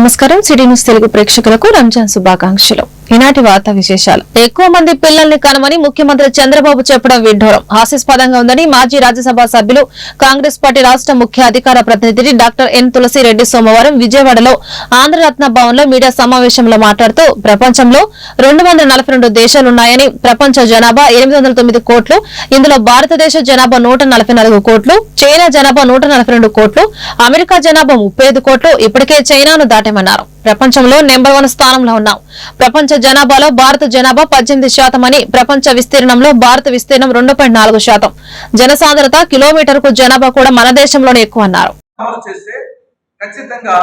నమస్కారం. City news Telugu ప్రేక్షకులకు రంజాన్ శుభాకాంక్షలు. ఈనాటి వార్తా విశేషాలు. ఎక్కువ మంది పిల్లల్ని కనమని ముఖ్యమంత్రి చంద్రబాబు చెప్పడం విడ్డూరం. హాస్యాస్పదంగా ఉందని మాజీ రాజ్యసభ సభ్యులు కాంగ్రెస్ పార్టీ రాష్ట్ర ముఖ్య అధికార ప్రతినిధి డాక్టర్ ఎన్ తులసిరెడ్డి సోమవారం విజయవాడలో ఆంధ్రరత్న భవన్లో మీడియా సమావేశంలో మాట్లాడుతూ ప్రపంచంలో రెండు వందల నలభై రెండు దేశాలున్నాయని ప్రపంచ జనాభా ఎనిమిది వందల తొమ్మిది కోట్లు ఇందులో భారతదేశ జనాభా నూట నలభై నాలుగు కోట్లు చైనా జనాభా నూట నలభై రెండు కోట్లు అమెరికా జనాభా ముప్పై ఐదు కోట్లు ఇప్పటికే చైనాను దాటామన్నారు. ప్రపంచంలో నెంబర్ వన్ స్థానంలో ఉన్నాం. ప్రపంచ జనాభాలో భారత జనాభా పద్దెనిమిది శాతం అని ప్రపంచ విస్తీర్ణంలో భారత విస్తీర్ణం రెండు పాయింట్ నాలుగు శాతం. జనసాంద్రత కిలోమీటర్కు జనాభా కూడా మన దేశంలోనే ఎక్కువ అన్నారు చేస్తే ఖచ్చితంగా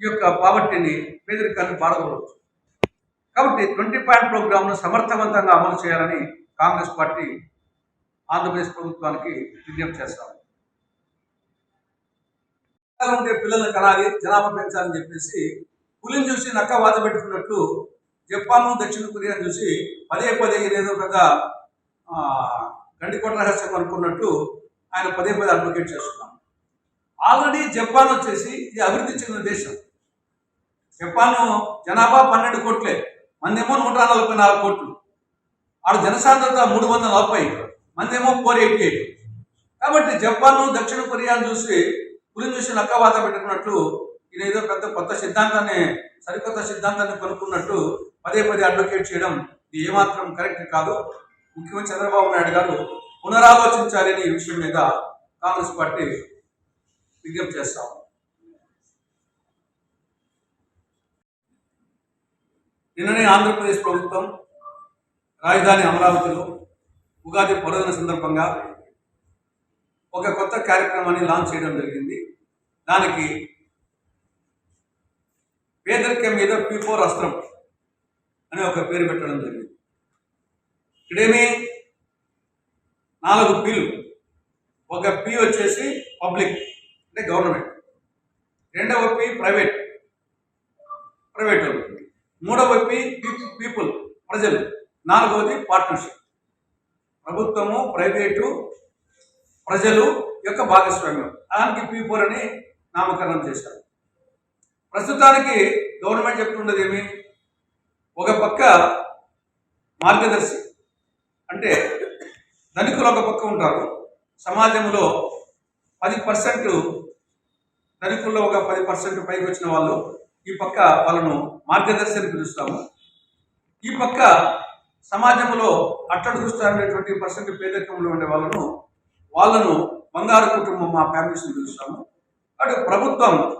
ఈ యొక్క పావర్టీని పేదరికాన్ని కాబట్టి ట్వంటీ పాయింట్ ప్రోగ్రామ్ను సమర్థవంతంగా అమలు చేయాలని కాంగ్రెస్ పార్టీ ఆంధ్రప్రదేశ్ ప్రభుత్వానికి విజ్ఞప్తి చేస్తాం. ఉంటే పిల్లల్ని కనాలి జనాభా పెంచాలని చెప్పేసి పులిని చూసి నక్క వాత పెట్టుకున్నట్లు జపాన్ దక్షిణ కొరియా చూసి పదే పదే ఏదో పెద్ద గండికోట రహస్యం అనుకున్నట్టు ఆయన పదే పదే అడ్వకేట్ చేస్తున్నాం ఆల్రెడీ జపాన్ వచ్చేసి ఇది అభివృద్ధి చెందిన దేశం. జపాన్ జనాభా పన్నెండు కోట్లే మందేమో నూట నలభై నాలుగు కోట్లు. ఆడ జనసాంద్రత మూడు వందల నలభై మందేమో ఫోర్ ఎయిటీ ఎయిట్. కాబట్టి జపాన్ దక్షిణ కొరియాను చూసి పులిని చూసి నక్కవాత పెట్టుకున్నట్లు ఇదేదో పెద్ద కొత్త సిద్ధాంతాన్ని సరికొత్త సిద్ధాంతాన్ని కొనుక్కున్నట్టు పదే పదే అడ్వకేట్ చేయడం ఇది ఏమాత్రం కరెక్ట్ కాదు. ముఖ్యమంత్రి చంద్రబాబు నాయుడు గారు పునరాలోచించాలని ఈ విషయం మీద కాంగ్రెస్ పార్టీ విజ్ఞప్తి చేస్తాం నిన్ననే ఆంధ్రప్రదేశ్ ప్రభుత్వం రాజధాని అమరావతిలో ఉగాది పర్వదిన సందర్భంగా ఒక కొత్త కార్యక్రమాన్ని లాంచ్ చేయడం జరిగింది. దానికి పేదరికం మీద పీ ఫోర్ అస్త్రం అనే ఒక పేరు పెట్టడం జరిగింది. ఇక్కడేమి నాలుగు పీలు ఒక పి వచ్చేసి పబ్లిక్ అంటే గవర్నమెంట్. రెండవ పి ప్రైవేట్. ప్రైవేట్ వాళ్ళు. మూడవ పీ పీపుల్ ప్రజలు. నాలుగవది పార్ట్నర్షిప్. ప్రభుత్వము ప్రైవేటు ప్రజలు యొక్క భాగస్వామ్యం. దానికి పీ ఫోర్ అని నామకరణం చేశారు. ప్రస్తుతానికి గవర్నమెంట్ చెప్తుండేది ఏమి? ఒక పక్క మార్గదర్శి అంటే ధనికులు ఒక పక్క ఉంటారు. సమాజంలో పది పర్సెంట్ ధనికుల్లో ఒక పది పర్సెంట్ పైకి వచ్చిన వాళ్ళు ఈ పక్క వాళ్ళను మార్గదర్శి అని పిలుస్తాము. ఈ పక్క సమాజంలో అట్టడుగు స్థాయిలో ట్వంటీ పర్సెంట్ పేదరికంలో ఉండే వాళ్ళను వాళ్ళను బంగారు కుటుంబం మా ఫ్యామిలీస్ని పిలుస్తాము. అటు ప్రభుత్వం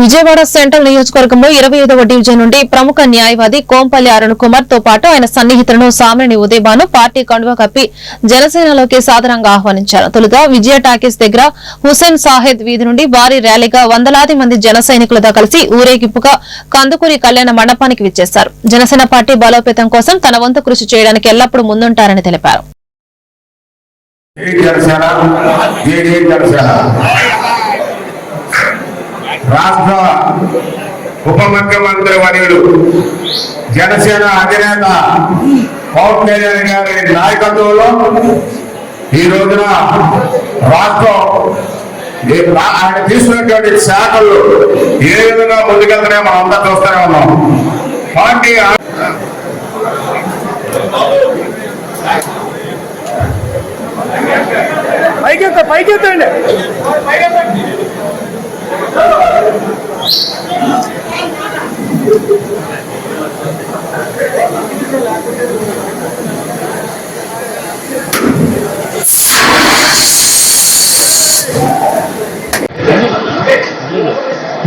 విజయవాడ సెంట్రల్ నియోజకవర్గంలో ఇరవై ఐదవ డివిజన్ నుండి ప్రముఖ న్యాయవాది కోంపల్లి అరుణ్ కుమార్తో పాటు ఆయన సన్నిహితులను సామినేని ఉదయబాను పార్టీ కండువా కప్పి జనసేనలోకి సాధారణంగా ఆహ్వానించారు. తొలుత విజయ టాకీస్ దగ్గర హుసేన్ సాహెద్ వీధి నుండి భారీ ర్యాలీగా వందలాది మంది జన సైనికులతో కలిసి ఊరేగింపుగా కందుకూరి కళ్యాణ మండపానికి విచ్చేశారు. జనసేన పార్టీ బలోపేతం కోసం తన వంతు కృషి చేయడానికి ఎల్లప్పుడూ ముందుంటారని తెలిపారు. రాష్ట్ర ఉప ముఖ్యమంత్రి వర్యుడు జనసేన అధినేత పవన్ కళ్యాణ్ గారి నాయకత్వంలో ఈ రోజున రాష్ట్రం ఆయన తీసుకున్నటువంటి శాఖలు ఏ విధంగా ముందుకెళ్తున్నాయో మనం అంతా చూస్తూనే ఉన్నాం. పార్టీ ఆ- పైకి ఎత్తండి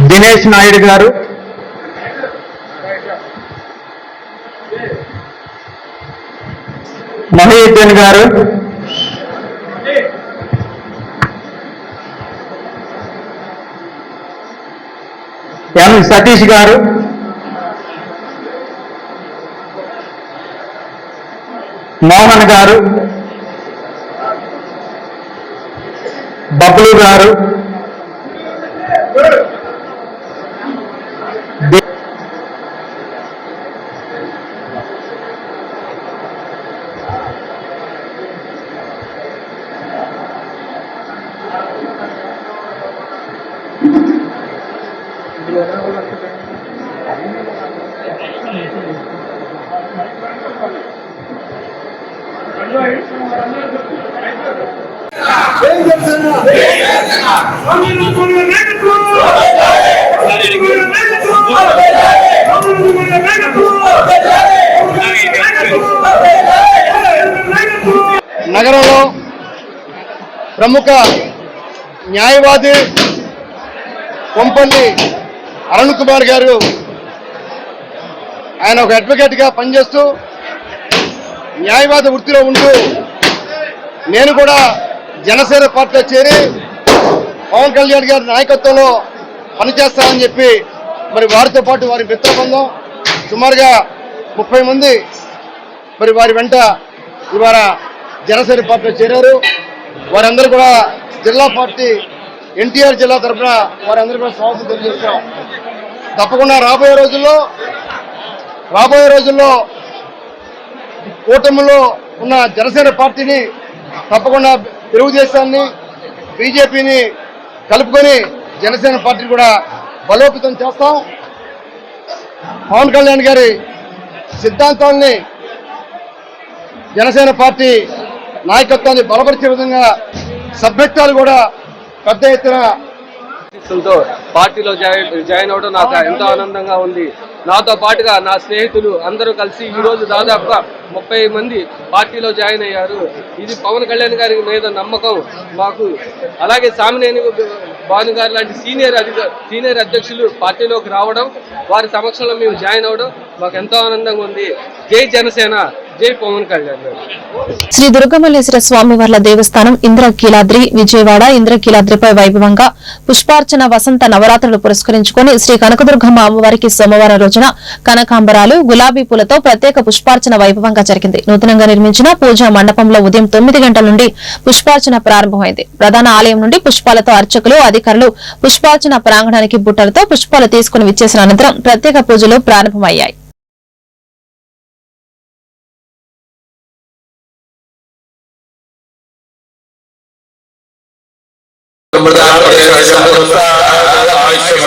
దినేష్ నాయుడు గారు. మహీద్దీన్ గారు. ఎం సతీష్ గారు? మోహన్ గారు? బబ్లు గారు? నగరంలో ప్రముఖ న్యాయవాది కొంపల్లి అరుణ్ కుమార్ గారు ఆయన ఒక అడ్వకేట్గా పనిచేస్తూ న్యాయవాద వృత్తిలో ఉంటూ నేను కూడా జనసేన పార్టీలో చేరి పవన్ కళ్యాణ్ గారి నాయకత్వంలో పనిచేస్తానని చెప్పి మరి వారితో పాటు వారి మిత్ర బృందం సుమారుగా ముప్పై మంది మరి వారి వెంట ఇవాళ జనసేన పార్టీలో చేరారు. వారందరూ కూడా జిల్లా పార్టీ ఎన్టీఆర్ జిల్లా తరఫున వారందరూ కూడా స్వాగతం తెలియజేస్తాం తప్పకుండా రాబోయే రోజుల్లో రాబోయే రోజుల్లో కూటమిలో ఉన్న జనసేన పార్టీని తప్పకుండా తెలుగుదేశాన్ని బీజేపీని కలుపుకొని జనసేన పార్టీ కూడా బలోపేతం చేస్తాం. పవన్ కళ్యాణ్ గారి సిద్ధాంతాన్ని జనసేన పార్టీ నాయకత్వాన్ని బలపరిచే విధంగా సభ్యత్వాలు కూడా పెద్ద ఎత్తున పార్టీలో జాయిన్ జాయిన్ అవడం నాకు ఎంతో ఆనందంగా ఉంది. నాతో పాటుగా నా స్నేహితులు అందరూ కలిసి ఈ రోజు దాదాపుగా ముప్పై మంది పార్టీలో జాయిన్ అయ్యారు. ఇది పవన్ కళ్యాణ్ గారి మీద నమ్మకం. మాకు అలాగే సామినేని భాను గారు లాంటి సీనియర్ అధిక సీనియర్ అధ్యక్షులు పార్టీలోకి రావడం వారి సమక్షంలో మేము జాయిన్ అవడం మాకు ఎంతో ఆనందంగా ఉంది. జై జనసేన. జై పవన్ కళ్యాణ్ శ్రీ దుర్గమల్లేశ్వర స్వామి వార్ల దేవస్థానం ఇంద్రకీలాద్రి విజయవాడ ఇంద్రకీలాద్రిపై వైభవంగా పుష్పార్చన వసంత నవరాత్రులు పురస్కరించుకుని శ్రీ కనకదుర్గమ్మ అమ్మవారికి సోమవారం రోజున కనకాంబరాలు గులాబీ పూలతో ప్రత్యేక పుష్పార్చన వైభవంగా జరిగింది. నూతనంగా నిర్మించిన పూజా మండపంలో ఉదయం తొమ్మిది గంటల నుండి పుష్పార్చన ప్రారంభమైంది. ప్రధాన ఆలయం నుండి పుష్పాలతో అర్చకులు అధికారులు పుష్పార్చన ప్రాంగణానికి బుట్టలతో పుష్పాలు తీసుకుని విచ్చేసిన అనంతరం ప్రత్యేక పూజలు ప్రారంభమయ్యాయి. porque esa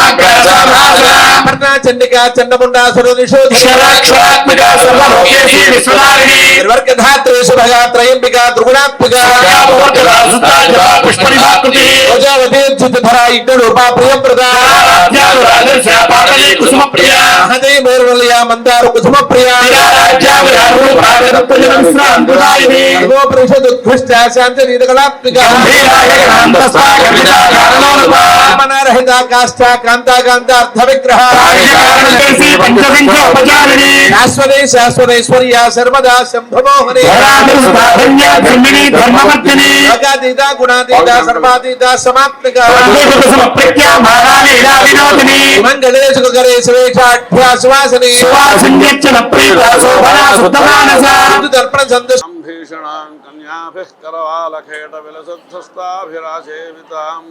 చండికా చండముండాసుర నిర్వర్గధాత్రే శుభగా త్రయంబిక త్రిగుణాత్మిక ధరా ఇడ్డు ప్రియం హదే మేరువలయ మందారు కుసుమ ప్రియ పరిషదుత్కృష్ట శాంతి నీతకళాత్మిక మనరహిత కాష్ట కాంతా కాంత అర్థ విగ్రహ శాశ్వతే శాశ్వతేశ్వర్య సర్వదా శంభమోహని లోకాతీత గుణాతీత సర్వాతీత సమాత్మిక మంగళే సుఖకరే సువేక్షాఢ్యాసువాసనే దర్పణ సంతోష భీషణాం కన్యాభిः करवालखेटविलसद्धस्ताभिरासेविताम्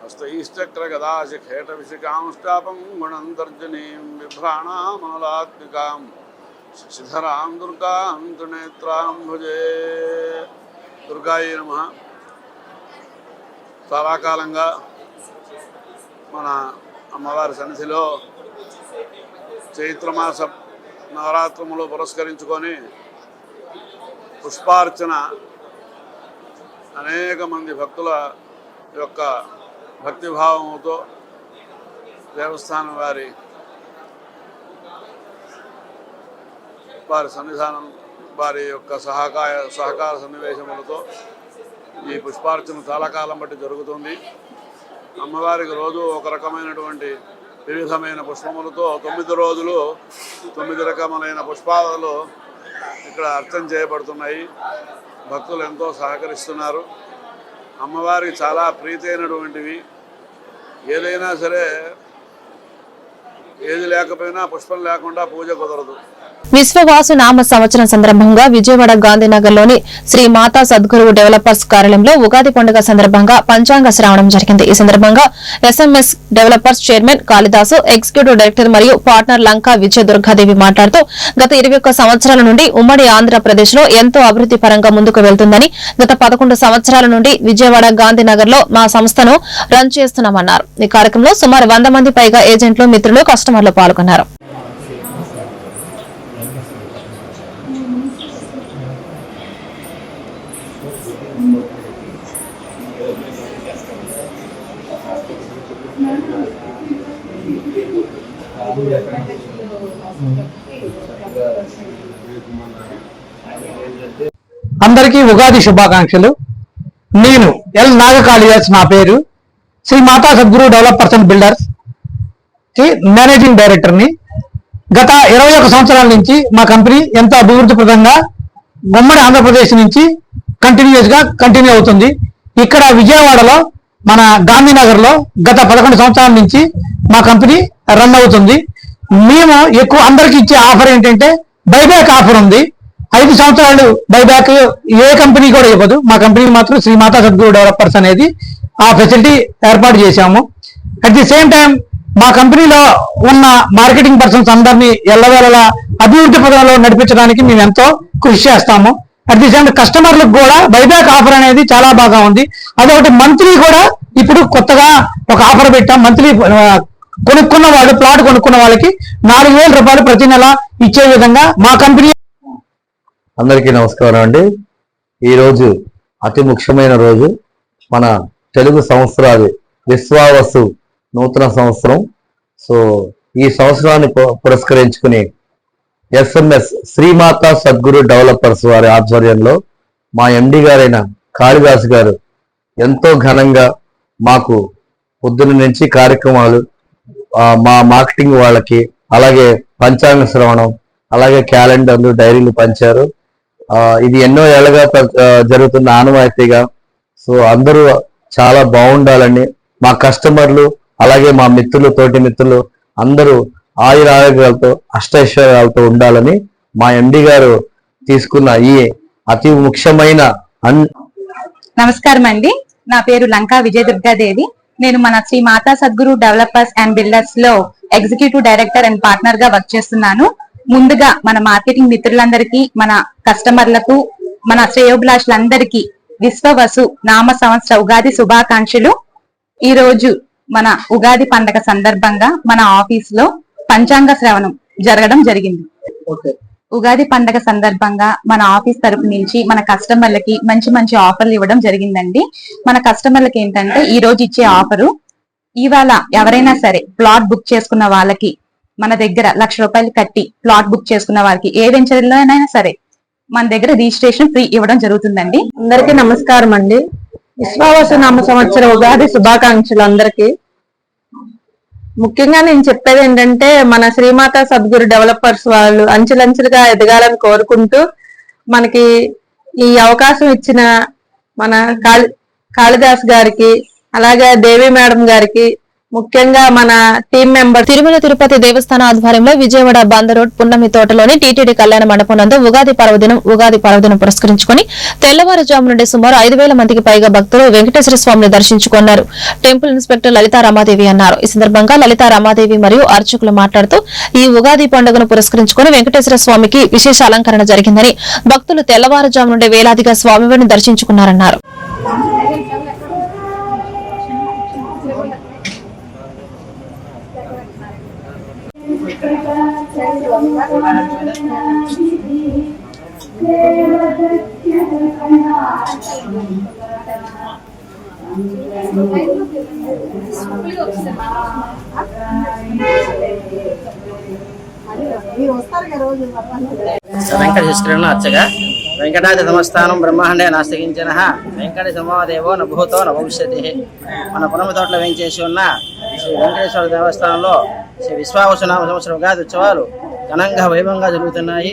హస్తైశ్చక్ర గదాశిఖేట విశిఖాం స్టాపం గుణంతర్జనీం బిభ్రాణామలాత్మికాం శిఖరాం దుర్గాం త్రినేత్రాం భుజే దుర్గాయ నమ చాలా కాలంగా మన అమ్మవారి సన్నిధిలో చైత్రమాస నవరాత్రములు పురస్కరించుకొని పుష్పార్చన అనేక మంది భక్తుల యొక్క భక్తిభావముతో దేవస్థానం వారి వారి సన్నిధానం వారి యొక్క సహకార సహకార సన్నివేశములతో ఈ పుష్పార్చన చాలా కాలం బట్టి జరుగుతుంది. అమ్మవారికి రోజు ఒక రకమైనటువంటి వివిధమైన పుష్పములతో తొమ్మిది రోజులు తొమ్మిది రకములైన పుష్పాలు ఇక్కడ అర్థం చేయబడుతున్నాయి. భక్తులు ఎంతో సహకరిస్తున్నారు. అమ్మవారికి చాలా ప్రీతి అయినటువంటివి ఏదైనా సరే ఏది లేకపోయినా పుష్పం లేకుండా పూజ కుదరదు. విశ్వవాసు నామ సంవత్సరం సందర్భంగా విజయవాడ గాంధీనగర్లోని శ్రీ మాతా సద్గురువు డెవలపర్స్ కార్యాలయంలో ఉగాది పండుగ సందర్భంగా పంచాంగ శ్రావణం జరిగింది. ఈ సందర్భంగా SMS developers chairman Kalidasu executive director మరియు పార్ట్నర్ లంకా విజయ దుర్గాదేవి మాట్లాడుతూ గత ఇరవై ఒక్క సంవత్సరాల నుండి ఉమ్మడి ఆంధ్రప్రదేశ్లో ఎంతో అభివృద్ది పరంగా ముందుకు వెళ్తుందని గత పదకొండు సంవత్సరాల నుండి విజయవాడ గాంధీనగర్లో మా సంస్థను రన్ చేస్తున్నామన్నారు. ఈ కార్యక్రమంలో సుమారు వంద మంది పైగా ఏజెంట్లు మిత్రులు కస్టమర్లు పాల్గొన్నారు. అందరికీ ఉగాది శుభాకాంక్షలు. నేను ఎల్ నాగకాళిదాస్ నా పేరు. శ్రీ మాతా సద్గురు డెవలపర్స్ అండ్ బిల్డర్స్కి మేనేజింగ్ డైరెక్టర్ని గత ఇరవై ఒక సంవత్సరాల నుంచి మా కంపెనీ ఎంతో అభివృద్ధిప్రదంగా గుమ్మడి ఆంధ్రప్రదేశ్ నుంచి కంటిన్యూస్గా కంటిన్యూ అవుతుంది. ఇక్కడ విజయవాడలో మన గాంధీనగర్లో గత పదకొండు సంవత్సరాల నుంచి మా కంపెనీ రన్ అవుతుంది. మేము ఎక్కువ అందరికి ఇచ్చే ఆఫర్ ఏంటంటే బైబ్యాక్ ఆఫర్ ఉంది. ఐదు సంవత్సరాలు బైబ్యాక్ ఏ కంపెనీ కూడా ఇవ్వదు. మా కంపెనీ మాత్రం శ్రీ మాతా సద్గురు డెవలపర్స్ అనేది ఆ ఫెసిలిటీ ఏర్పాటు చేశాము. అట్ ది సేమ్ టైం మా కంపెనీలో ఉన్న మార్కెటింగ్ పర్సన్స్ అందరినీ ఎల్లవేళలా అభివృద్ధి పదంలో నడిపించడానికి మేము ఎంతో కృషి చేస్తాము. అట్ ది సేమ్ కస్టమర్లకు కూడా బైబ్యాక్ ఆఫర్ అనేది చాలా బాగా ఉంది. అదొకటి మంత్లీ కూడా ఇప్పుడు కొత్తగా ఒక ఆఫర్ పెట్టాం. మంత్లీ కొనుక్కున్న వాళ్ళు ప్లాట్ కొనుక్కున్న వాళ్ళకి నాలుగు వేల రూపాయలు ప్రతి నెల ఇచ్చే విధంగా మా కంపెనీ అందరికీ నమస్కారం అండి. ఈరోజు అతి ముఖ్యమైన రోజు. మన తెలుగు సంవత్సరాది విశ్వావసు నూతన సంవత్సరం. సో ఈ సంవత్సరాన్ని పు- పురస్కరించుకుని ఎస్ఎంఎస్ శ్రీమాత సద్గురు డెవలపర్స్ వారి ఆధ్వర్యంలో మా ఎండి గారైన కాళిదాస్ గారు ఎంతో ఘనంగా మాకు పొద్దున నుంచి కార్యక్రమాలు మా మార్కెటింగ్ వాళ్ళకి అలాగే పంచాంగ శ్రవణం అలాగే క్యాలెండర్లు డైరీలు పంచారు. ఇది ఎన్నో ఏళ్ళగా జరుగుతున్న ఆనవాయితీగా. సో అందరూ చాలా బాగుండాలని మా కస్టమర్లు అలాగే మా మిత్రులు తోటి మిత్రులు అందరూ ఆయుర ఆరోగ్యాలతో అష్టైశ్వర్యాలతో ఉండాలని మా ఎండి గారు తీసుకున్న ఈ అతి ముఖ్యమైన అన్ నమస్కారం అండి నా పేరు లంకా విజయ దుర్గాదేవి నేను మన శ్రీ మాతా సద్గురు డెవలపర్స్ అండ్ బిల్డర్స్లో ఎగ్జిక్యూటివ్ డైరెక్టర్ అండ్ పార్ట్నర్గా వర్క్ చేస్తున్నాను. ముందుగా మన మార్కెటింగ్ మిత్రులందరికీ మన కస్టమర్లకు మన శ్రేయోభిలాషులందరికీ విశ్వవసు నామ సంవత్సర ఉగాది శుభాకాంక్షలు. ఈ రోజు మన ఉగాది పండగ సందర్భంగా మన ఆఫీస్లో పంచాంగ శ్రవణం జరగడం జరిగింది. ఉగాది పండగ సందర్భంగా మన ఆఫీస్ తరపు నుంచి మన కస్టమర్లకి మంచి మంచి ఆఫర్లు ఇవ్వడం జరిగిందండి. మన కస్టమర్లకి ఏంటంటే ఈ రోజు ఇచ్చే ఆఫరు ఇవాళ ఎవరైనా సరే ప్లాట్ బుక్ చేసుకున్న వాళ్ళకి మన దగ్గర లక్ష రూపాయలు కట్టి ప్లాట్ బుక్ చేసుకున్న వారికి ఏ వెంచర్లో అయినా సరే మన దగ్గర రిజిస్ట్రేషన్ ఫ్రీ ఇవ్వడం జరుగుతుందండి. అందరికీ నమస్కారం అండి విశ్వావాస నామ సంవత్సర ఉగాది శుభాకాంక్షలు అందరికీ. ముఖ్యంగా నేను చెప్పేది ఏంటంటే మన శ్రీమాత సద్గురు డెవలపర్స్ వాళ్ళు అంచెలంచెలుగా ఎదగాలని కోరుకుంటూ మనకి ఈ అవకాశం ఇచ్చిన మన కాళి కాళిదాస్ గారికి అలాగే దేవి మేడం గారికి ముఖ్యంగా మన టీం మెంబర్ తిరుమల తిరుపతి దేవస్థాన ఆధ్వర్యంలో విజయవాడ బంద రోడ్ పున్నమి తోటలోని టీటీడీ కళ్యాణ మండపం నందు ఉగాది పర్వదినం ఉగాది పర్వదినం పురస్కరించుకుని తెల్లవారుజాము నుండి సుమారు ఐదు వేల మందికి పైగా భక్తులు వెంకటేశ్వర స్వామిని దర్శించుకున్నారు. టెంపుల్ ఇన్స్పెక్టర్ లలితా రమాదేవి అన్నారు. ఈ సందర్భంగా లలితా రమాదేవి మరియు అర్చకులు మాట్లాడుతూ ఈ ఉగాది పండుగను పురస్కరించుకుని వెంకటేశ్వర స్వామికి విశేష అలంకరణ జరిగిందని భక్తులు తెల్లవారుజాము నుండి వేలాదిగా స్వామివారిని దర్శించుకున్నారన్నారు. వెంకటేశ్వరులను అచ్చగా. వెంకటాది సమస్థానం బ్రహ్మాండే నాస్తికించిన. వెంకట సమాదేవో నభూతో నభవిష్యతి. మన పునమ తోటలో వేంచేసి ఉన్న శ్రీ వెంకటేశ్వర దేవస్థానంలో శ్రీ విశ్వావసనామ సంవత్సరం ఉగాది ఉత్సవాలు ఘనంగా వైభవంగా జరుగుతున్నాయి.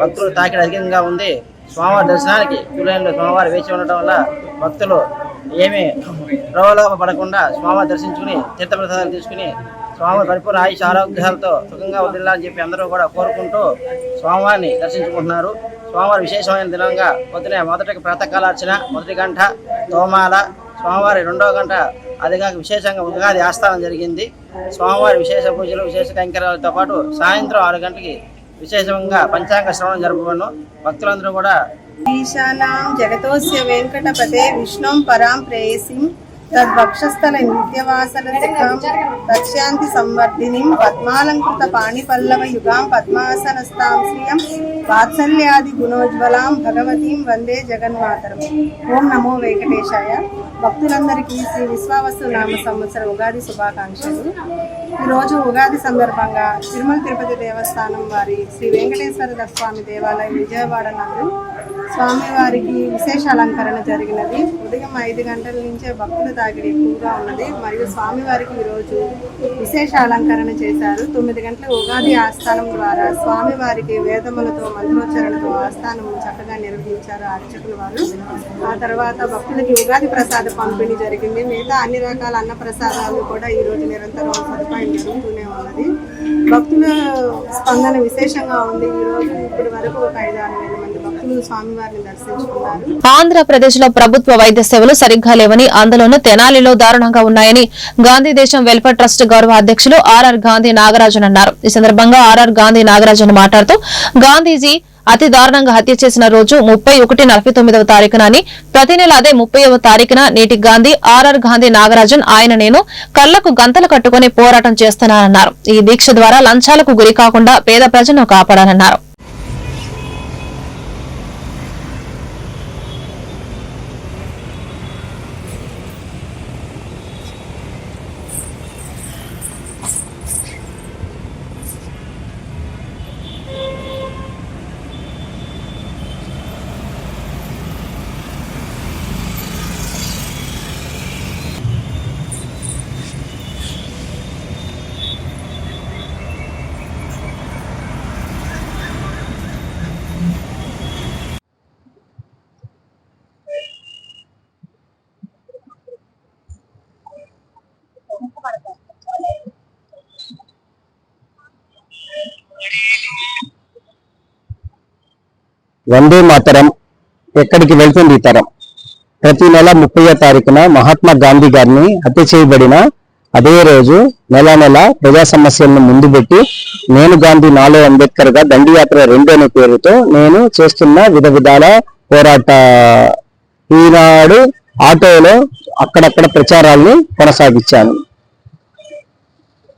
భక్తులు తాకిడి అధికంగా ఉంది. స్వామివారి దర్శనానికి క్యూ స్వామివారు వేచి ఉండటం వల్ల భక్తులు ఏమీ ప్రలోభ పడకుండా స్వామివారి దర్శించుకుని తీర్థప్రసాదాలు తీసుకుని స్వామి పరిపూర్ణ ఆయుష ఆరోగ్యాలతో సుఖంగా వదిలాలని చెప్పి అందరూ కూడా కోరుకుంటూ స్వామివారిని దర్శించుకుంటున్నారు. స్వామివారి విశేషమైన దినంగా పొద్దునే మొదటి ప్రాతకాలార్చన మొదటి గంట తోమాల స్వామివారి రెండో గంట అదిగా విశేషంగా ఉగాది ఆస్థానం జరిగింది. స్వామివారి విశేష పూజలు విశేష కైంకర్యాలతో పాటు సాయంత్రం ఆరు గంటలకి విశేషంగా పంచాంగ శ్రవణం జరుపుకును భక్తులందరూ కూడా ఈశానాం జగతోస్య వెంకటపతే విష్ణుం పరాం ప్రేయసిం తద్వక్షస్థల నిత్యవాసన సుఖం తత్శాంతి సంవర్ధినిం పద్మాలంకృత పాణిపల్లవ యుగాం పద్మాసనస్తాం శ్రియం వాత్సల్యాది గుణోజ్వలాం భగవతీం వందే జగన్మాతరం ఓం నమో వెంకటేశాయ భక్తులందరికీ శ్రీ విశ్వావస్తు నామ సంవత్సర ఉగాది శుభాకాంక్షలు ఈరోజు ఉగాది సందర్భంగా తిరుమల తిరుపతి దేవస్థానం వారి శ్రీ వెంకటేశ్వర స్వామి దేవాలయం విజయవాడ నందు స్వామివారికి విశేష అలంకరణ జరిగినది. ఉదయం ఐదు గంటల నుంచే భక్తుల తాగిడి ఎక్కువగా ఉన్నది. మరియు స్వామివారికి ఈరోజు విశేష అలంకరణ చేశారు. తొమ్మిది గంటల ఉగాది ఆస్థానం ద్వారా స్వామివారికి వేదములతో మంత్రోచ్చరణతో ఆస్థానం చక్కగా నిర్వహించారు అర్చకులు వారు. ఆ తర్వాత భక్తులకి ఉగాది ప్రసాద పంపిణీ జరిగింది. మిగతా అన్ని రకాల అన్న ప్రసాదాలు కూడా ఈ రోజు నిరంతరం సదుపాయం జరుగుతూనే ఉన్నది భక్తుల స్పందన విశేషంగా ఉంది ఈ ఇప్పటి వరకు ఒక ఐదు ఆరు వేల మంది భక్తులు స్వామివారిని దర్శించుకున్నారు. ఆంధ్రప్రదేశ్లో ప్రభుత్వ వైద్య సేవలు సరిగ్గా లేవని అందులోనూ తెనాలిలో దారుణంగా ఉన్నాయని గాంధీ దేశం వెల్ఫేర్ ట్రస్ట్ గౌరవ అధ్యక్షులు ఆర్ఆర్ గాంధీ నాగరాజన్ అన్నారు. ఈ సందర్భంగా ఆర్ఆర్ గాంధీ నాగరాజన్ మాట్లాడుతూ గాంధీజీ అతి దారుణంగా హత్య చేసిన రోజు ముప్పై ఒకటి నలభై తొమ్మిదవ తారీఖున అని ప్రతి నెల అదే ముప్పైవ తారీఖున నేటి గాంధీ ఆర్ఆర్ గాంధీ నాగరాజన్ ఆయన నేను కళ్ళకు గంతలు కట్టుకుని పోరాటం చేస్తున్నానన్నారు. ఈ దీక్ష ద్వారా లంచాలకు గురి కాకుండా పేద ప్రజలను కాపాడానన్నారు వందే మాతరం ఎక్కడికి వెళ్తుంది ఈ తరం? ప్రతి నెల ముప్పై తారీఖున మహాత్మా గాంధీ గారిని హత్య చేయబడిన అదే రోజు నెల నెల ప్రజా సమస్యలను ముందు పెట్టి నేను గాంధీ నాలో అంబేద్కర్గా దండియాత్ర రెండు అనే పేరుతో నేను చేస్తున్న విధ విధాల పోరాట ఈనాడు ఆటోలో అక్కడక్కడ ప్రచారాల్ని కొనసాగించాను.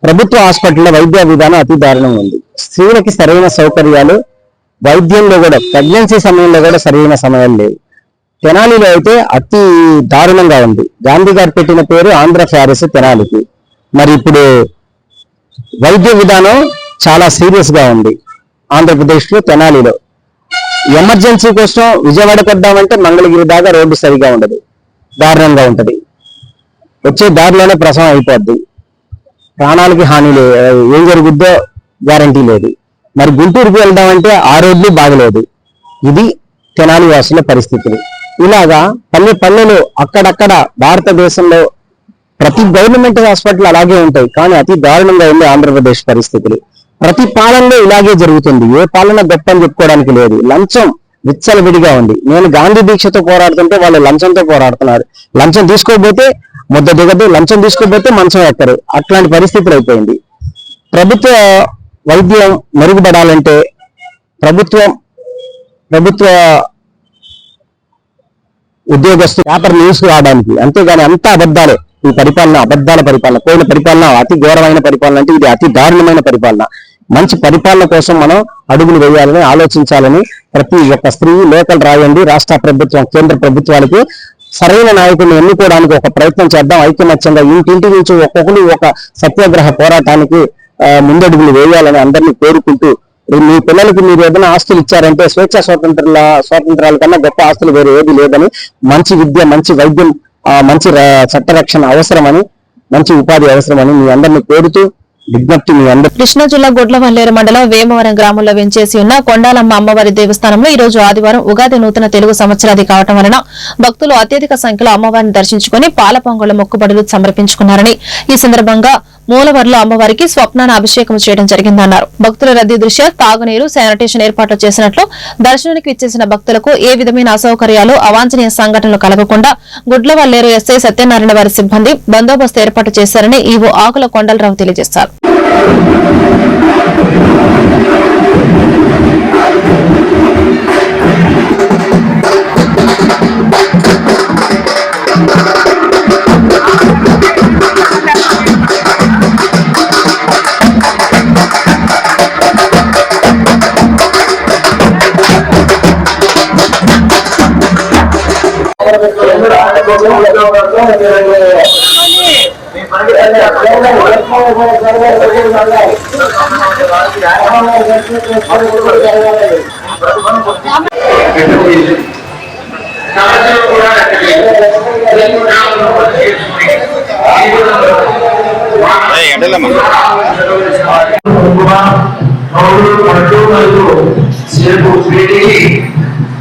ప్రభుత్వ హాస్పిటల్లో వైద్య విధానం అతి దారుణం ఉంది. స్త్రీలకి సరైన సౌకర్యాలు వైద్యంలో కూడా ప్రెగ్నెన్సీ సమయంలో కూడా సరైన సమయం లేవు తెనాలిలో అయితే అతి దారుణంగా ఉంది. గాంధీ గారు పెట్టిన పేరు ఆంధ్ర ఫ్యారస్ తెనాలికి. మరి ఇప్పుడు వైద్య విధానం చాలా సీరియస్గా ఉంది ఆంధ్రప్రదేశ్లో తెనాలిలో. ఎమర్జెన్సీ కోసం విజయవాడ వద్దామంటే మంగళగిరి దాకా రోడ్డు సరిగా ఉండదు. దారుణంగా ఉంటుంది. వచ్చే దారిలోనే ప్రసవం అయిపోద్ది. ప్రాణాలకి హాని లే ఏం జరుగుద్దో గ్యారంటీ లేదు. మరి గుంటూరుకు వెళ్దామంటే ఆ రోడ్లు బాగలేదు. ఇది తెనాలి వాసుల పరిస్థితులు. ఇలాగా పల్లె పల్లెలు అక్కడక్కడ భారతదేశంలో ప్రతి గవర్నమెంట్ హాస్పిటల్ అలాగే ఉంటాయి. కానీ అతి దారుణంగా ఉంది ఆంధ్రప్రదేశ్ పరిస్థితులు. ప్రతి పాలనలో ఇలాగే జరుగుతుంది. ఏ పాలన గొప్ప అని చెప్పుకోవడానికి లేదు. లంచం విచ్చలవిడిగా ఉంది. నేను గాంధీ దీక్షతో పోరాడుతుంటే వాళ్ళు లంచంతో పోరాడుతున్నారు. లంచం తీసుకోకపోతే ముద్ద దిగదు. లంచం తీసుకోకపోతే మంచం ఎక్కరు. అట్లాంటి పరిస్థితులు అయిపోయింది. ప్రభుత్వ వైద్యం మెరుగుపడాలంటే ప్రభుత్వం ప్రభుత్వ ఉద్యోగస్తు పేపర్ న్యూస్ రావడానికి అంతేగాని అంతా అబద్ధాలే. ఈ పరిపాలన అబద్ధాల పరిపాలన పోయిన పరిపాలన అతి ఘోరమైన పరిపాలన అంటే ఇది అతి దారుణమైన పరిపాలన. మంచి పరిపాలన కోసం మనం అడుగులు వేయాలని ఆలోచించాలని ప్రతి ఒక్క స్త్రీ లోకల్ రాయండి. రాష్ట్ర ప్రభుత్వం కేంద్ర ప్రభుత్వాలకి సరైన నాయకుడిని ఎన్నుకోవడానికి ఒక ప్రయత్నం చేద్దాం. ఐకమత్యంగా ఇంటింటి నుంచి ఒక్కొక్కరు ఒక సత్యాగ్రహ పోరాటానికి ముందడుగులు వేయాలని అందరినీ కోరుకుంటూ మీ పిల్లలకి మీరు ఏదైనా ఆస్తులు ఇచ్చారంటే స్వేచ్ఛ స్వాతంత్రాల స్వాతంత్రాల కన్నా గొప్ప ఆస్తులు వేరే ఏది లేదని మంచి విద్య మంచి వైద్యం మంచి చట్టరక్షణ అవసరమని మంచి ఉపాధి అవసరమని మీ అందరినీ కోరుతూ విజ్ఞప్తి మీ కృష్ణా జిల్లా గుడ్లవల్లేరు మండలం వేమవరం గ్రామంలో వెంచేసి ఉన్న కొండాలమ్మ అమ్మవారి దేవస్థానంలో ఈ రోజు ఆదివారం ఉగాది నూతన తెలుగు సంవత్సరాది కావటం వలన భక్తులు అత్యధిక సంఖ్యలో అమ్మవారిని దర్శించుకుని పాల పొంగళ్ళ మొక్కుబడులు సమర్పించుకున్నారని. ఈ సందర్భంగా మూలవర్లో అమ్మవారికి స్వప్నాన అభిషేకం చేయడం జరిగిందన్నారు. భక్తుల రద్దీ దృష్ట్యా తాగునీరు శానిటేషన్ ఏర్పాట్లు చేసినట్లు దర్శనానికి ఇచ్చేసిన భక్తులకు ఏ విధమైన అసౌకర్యాలు అవాంఛనీయ సంఘటనలు కలగకుండా గుడ్లవల్లేరు ఎస్ఐ సత్యనారాయణ వారి సిబ్బంది బందోబస్తు ఏర్పాటు చేశారని ఈవో ఆకుల కొండలరావు తెలియజేశారు.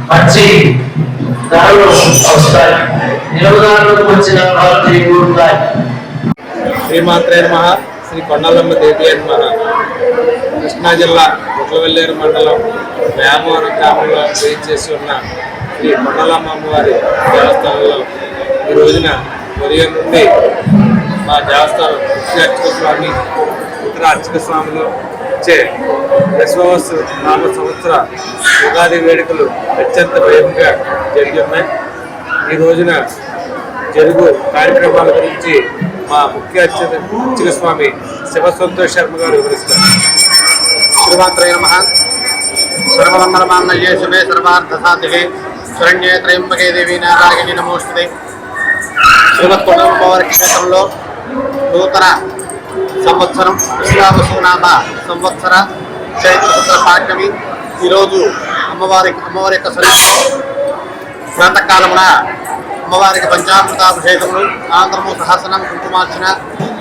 మంచి ధరలు వస్తాయి నిలవదారులకు వచ్చిన వాళ్ళు చేకూరుతాయి శ్రీ కొండలమ్మ దేవి నమ కృష్ణా జిల్లా ఉట్లవెల్లేరు మండలం వేమవరం గ్రామంలో చేసి ఉన్న శ్రీ కొండలమ్మ అమ్మవారి దేవస్థానంలో ఈ రోజున ఉదయం నుండి మా దేవస్థానం ముఖ్య అర్చక స్వామి ఇతర అర్చక స్వాములు ఇచ్చే విశ్వవస్తు నామ సంవత్సర ఉగాది వేడుకలు అత్యంత భయంగా జరిగి ఉన్నాయి. ఈ రోజున జరుగు కార్యక్రమాల గురించి మా ముఖ్య అర్చక స్వామి శివ సంతోష్ శర్మ గారు వివరిస్తారు. శ్రీమాత్రే నమ. సర్వమంగళమాన్నయ్యే శుభే సర్వార్థ సాధికే శరణ్యే త్రయంబకే దేవి నారాయణి నమోస్తుతే. శ్రీమత్ కొండలమ్మవారి క్షేత్రంలో నూతన సంవత్సరం విశ్వావసునామ సంవత్సర చైత్రశుద్ధ పాఠ్యమి ఈరోజు అమ్మవారి అమ్మవారి యొక్క సన్నిధిలో ప్రాతకాలమున అమ్మవారికి పంచామృతాభిషేకములు అనంతరము సహస్రం కుంకుమార్చన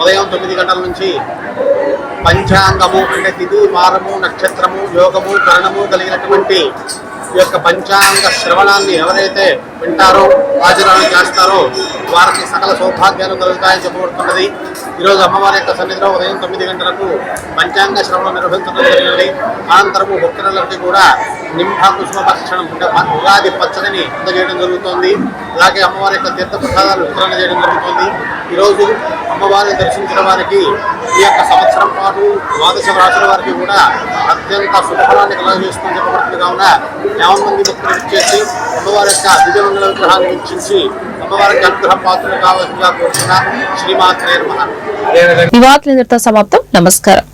ఉదయం తొమ్మిది గంటల నుంచి పంచాంగము అంటే తిథి వారము నక్షత్రము యోగము కరణము కలిగినటువంటి ఈ యొక్క పంచాంగ శ్రవణాన్ని ఎవరైతే వింటారో ఆచరణ చేస్తారో వారికి సకల సౌభాగ్యాలు కలుగుతాయని చెప్పబడుతున్నది. ఈరోజు అమ్మవారి యొక్క సన్నిధిలో ఉదయం తొమ్మిది గంటలకు పంచాంగ శ్రవణం నిర్వహించడం జరిగింది. అనంతరము భక్తులందరికీ కూడా నింభ కుసుమ భక్షణం అంటే ఉగాది పచ్చడిని అందజేయడం జరుగుతోంది. అలాగే అమ్మవారి యొక్క తీర్థ ప్రసాదాలు వితరణ చేయడం జరుగుతుంది. ఈరోజు అమ్మవారిని దర్శించిన వారికి ఈ యొక్క సంవత్సరం పాటు ద్వాదశ రాశుల వారికి కూడా అత్యంత శుభఫలాన్ని కలగజేసుకుని చెప్పబడుతుంది. కావున యావన్ మంది భక్తులు చేసి అమ్మవారి యొక్క దివ్యమంగళ విగ్రహాన్ని వీక్షించి అమ్మవారికి అనుగ్రహ పాత్రలు కావాల్సిందిగా కోరుతున్న శ్రీమాత్రే నమః. ఈ సమాప్తం. నమస్కారం.